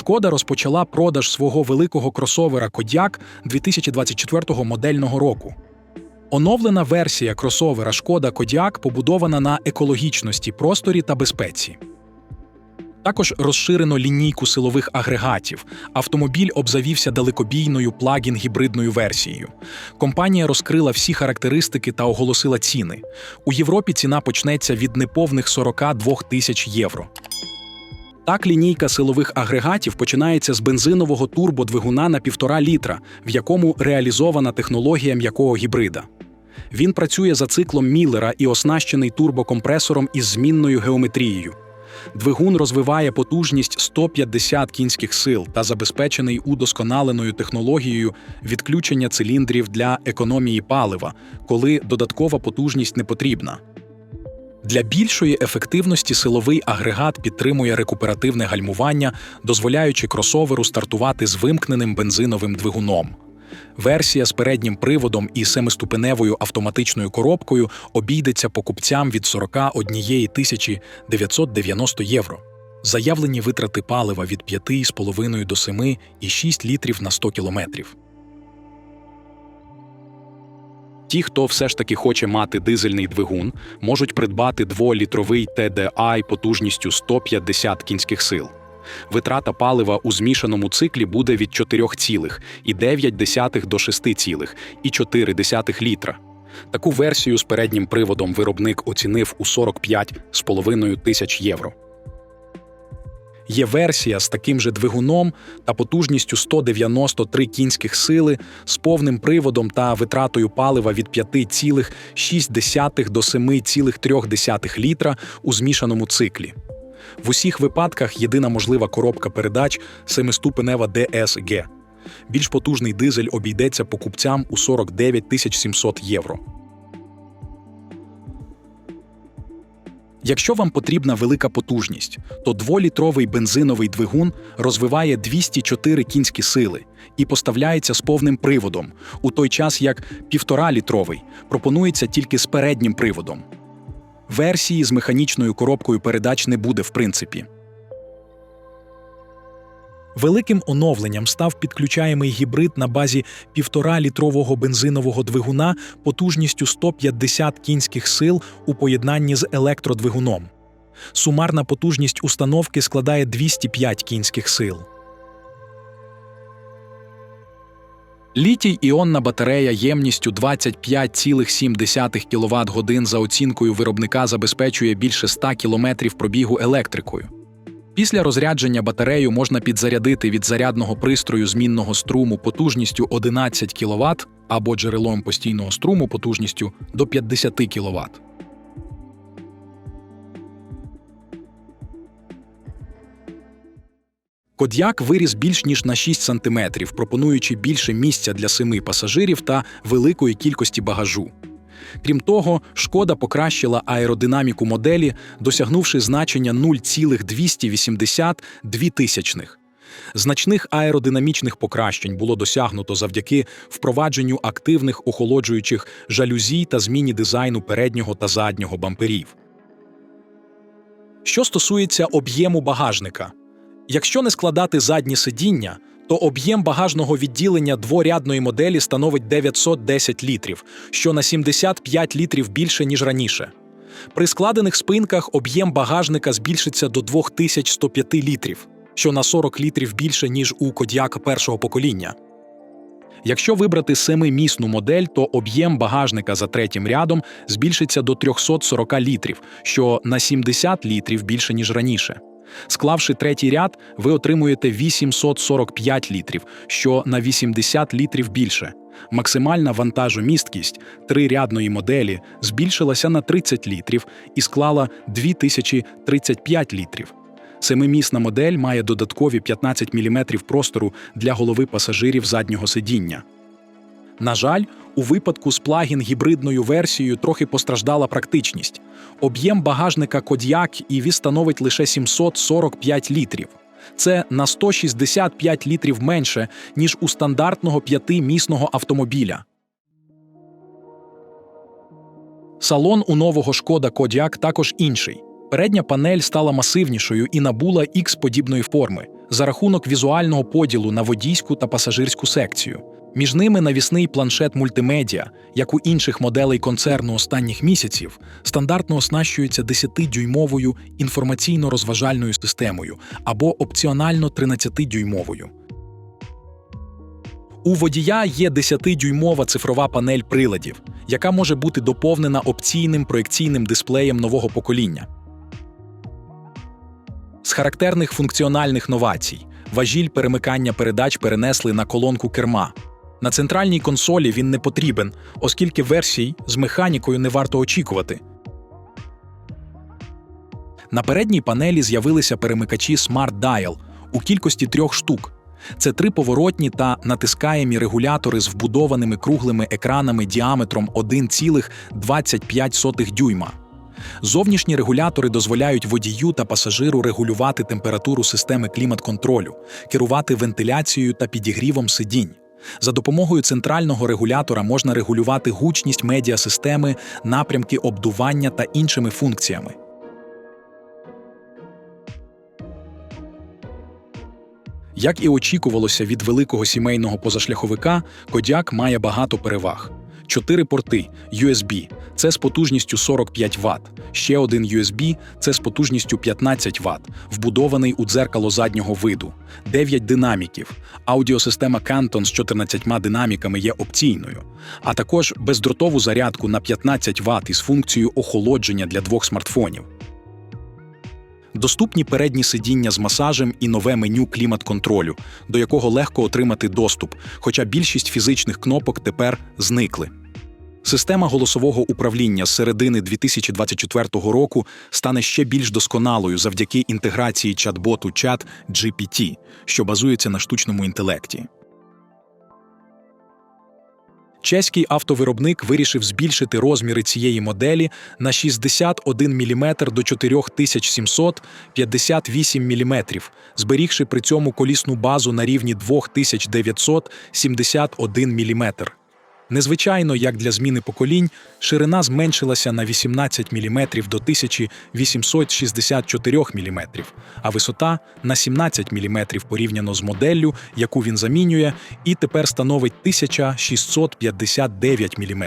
Шкода розпочала продаж свого великого кросовера Кодяк 2024 модельного року. Оновлена версія кросовера Шкода Кодяк побудована на екологічності, просторі та безпеці. Також розширено лінійку силових агрегатів. Автомобіль обзавівся далекобійною плагін-гібридною версією. Компанія розкрила всі характеристики та оголосила ціни. У Європі ціна почнеться від неповних 42 тисяч євро. Так, лінійка силових агрегатів починається з бензинового турбодвигуна на 1,5 літра, в якому реалізована технологія м'якого гібрида. Він працює за циклом Міллера і оснащений турбокомпресором із змінною геометрією. Двигун розвиває потужність 150 кінських сил та забезпечений удосконаленою технологією відключення циліндрів для економії палива, коли додаткова потужність не потрібна. Для більшої ефективності силовий агрегат підтримує рекуперативне гальмування, дозволяючи кросоверу стартувати з вимкненим бензиновим двигуном. Версія з переднім приводом і семиступеневою автоматичною коробкою обійдеться покупцям від 41 тисячі 990 євро. Заявлені витрати палива від 5,5 до 7,6 літрів на 100 кілометрів. Ті, хто все ж таки хоче мати дизельний двигун, можуть придбати 2-літровий TDI потужністю 150 кінських сил. Витрата палива у змішаному циклі буде від 4,9 до 6,4 літра. Таку версію з переднім приводом виробник оцінив у 45,5 тисяч євро. Є версія з таким же двигуном та потужністю 193 кінських сили з повним приводом та витратою палива від 5,6 до 7,3 літра у змішаному циклі. В усіх випадках єдина можлива коробка передач семиступенева DSG. Більш потужний дизель обійдеться покупцям у 49 700 євро. Якщо вам потрібна велика потужність, то дволітровий бензиновий двигун розвиває 204 кінські сили і поставляється з повним приводом, у той час як 1,5-літровий пропонується тільки з переднім приводом. Версії з механічною коробкою передач не буде в принципі. Великим оновленням став підключаємий гібрид на базі 1,5-літрового бензинового двигуна потужністю 150 кінських сил у поєднанні з електродвигуном. Сумарна потужність установки складає 205 кінських сил. Літій іонна батарея ємністю 25,7 кВт годин за оцінкою виробника забезпечує більше 100 км пробігу електрикою. Після розрядження батарею можна підзарядити від зарядного пристрою змінного струму потужністю 11 кВт або джерелом постійного струму потужністю до 50 кВт. Кодяк виріс більш ніж на 6 см, пропонуючи більше місця для семи пасажирів та великої кількості багажу. Крім того, шкода покращила аеродинаміку моделі, досягнувши значення 0,282. Значних аеродинамічних покращень було досягнуто завдяки впровадженню активних охолоджуючих жалюзій та зміні дизайну переднього та заднього бамперів. Що стосується об'єму багажника, якщо не складати задні сидіння, то об'єм багажного відділення дворядної моделі становить 910 літрів, що на 75 літрів більше, ніж раніше. При складених спинках об'єм багажника збільшиться до 2105 літрів, що на 40 літрів більше, ніж у Кодіака першого покоління. Якщо вибрати семимісну модель, то об'єм багажника за третім рядом збільшиться до 340 літрів, що на 70 літрів більше, ніж раніше. Склавши третій ряд, ви отримуєте 845 літрів, що на 80 літрів більше. Максимальна вантажомісткість трирядної моделі збільшилася на 30 літрів і склала 2035 літрів. Семимісна модель має додаткові 15 мм простору для голови пасажирів заднього сидіння. На жаль, у випадку з плагін-гібридною версією трохи постраждала практичність. Об'єм багажника Кодіак і становить лише 745 літрів. Це на 165 літрів менше, ніж у стандартного п'ятимісного автомобіля. Салон у нового шкода Кодіак також інший. Передня панель стала масивнішою і набула X-подібної форми. за рахунок візуального поділу на водійську та пасажирську секцію. Між ними навісний планшет мультимедіа, як у інших моделей концерну останніх місяців, стандартно оснащується 10-дюймовою інформаційно-розважальною системою або опціонально 13-дюймовою. У водія є 10-дюймова цифрова панель приладів, яка може бути доповнена опційним проекційним дисплеєм нового покоління. З характерних функціональних новацій важіль перемикання передач перенесли на колонку керма. На центральній консолі він не потрібен, оскільки версій з механікою не варто очікувати. На передній панелі з'явилися перемикачі Smart Dial у кількості трьох штук. Це три поворотні та натискаємі регулятори з вбудованими круглими екранами діаметром 1,25 дюйма. Зовнішні регулятори дозволяють водію та пасажиру регулювати температуру системи клімат-контролю, керувати вентиляцією та підігрівом сидінь. За допомогою центрального регулятора можна регулювати гучність медіасистеми, напрямки обдування та іншими функціями. Як і очікувалося від великого сімейного позашляховика, Кодяк має багато переваг. Чотири порти USB – це з потужністю 45 Вт, ще один USB – це з потужністю 15 Вт, вбудований у дзеркало заднього виду, 9 динаміків, аудіосистема Canton з 14 динаміками є опційною, а також бездротову зарядку на 15 Вт із функцією охолодження для двох смартфонів. Доступні передні сидіння з масажем і нове меню клімат-контролю, до якого легко отримати доступ, хоча більшість фізичних кнопок тепер зникли. Система голосового управління з середини 2024 року стане ще більш досконалою завдяки інтеграції чат-боту Chat GPT, що базується на штучному інтелекті. Чеський автовиробник вирішив збільшити розміри цієї моделі на 61 мм до 4758 мм, зберігши при цьому колісну базу на рівні 2971 мм. Незвичайно, як для зміни поколінь, ширина зменшилася на 18 мм до 1864 мм, а висота на 17 мм порівняно з моделлю, яку він замінює, і тепер становить 1659 мм.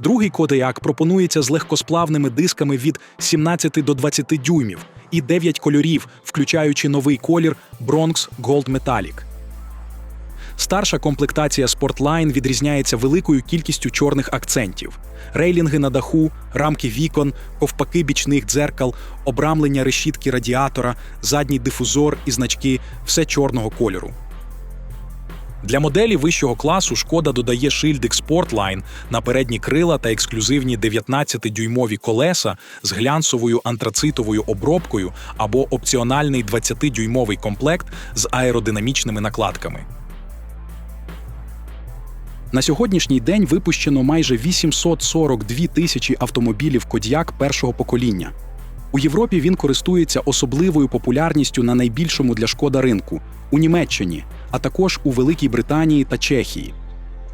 Другий кодеяк пропонується з легкосплавними дисками від 17 до 20 дюймів і 9 кольорів, включаючи новий колір Bronx Gold Metallic. Старша комплектація Sportline відрізняється великою кількістю чорних акцентів: рейлінги на даху, рамки вікон, ковпаки бічних дзеркал, обрамлення решітки радіатора, задній дифузор і значки все чорного кольору. Для моделі вищого класу шкода додає шильдик Sportline на передні крила та ексклюзивні 19-дюймові колеса з глянцевою антрацитовою обробкою або опціональний 20-дюймовий комплект з аеродинамічними накладками. На сьогоднішній день випущено майже 842 тисячі автомобілів Кодіак першого покоління. У Європі він користується особливою популярністю на найбільшому для шкода ринку у Німеччині, а також у Великій Британії та Чехії.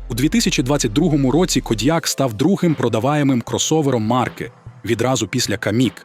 У 2022 році Кодіак став другим продаваємим кросовером марки відразу після Камік.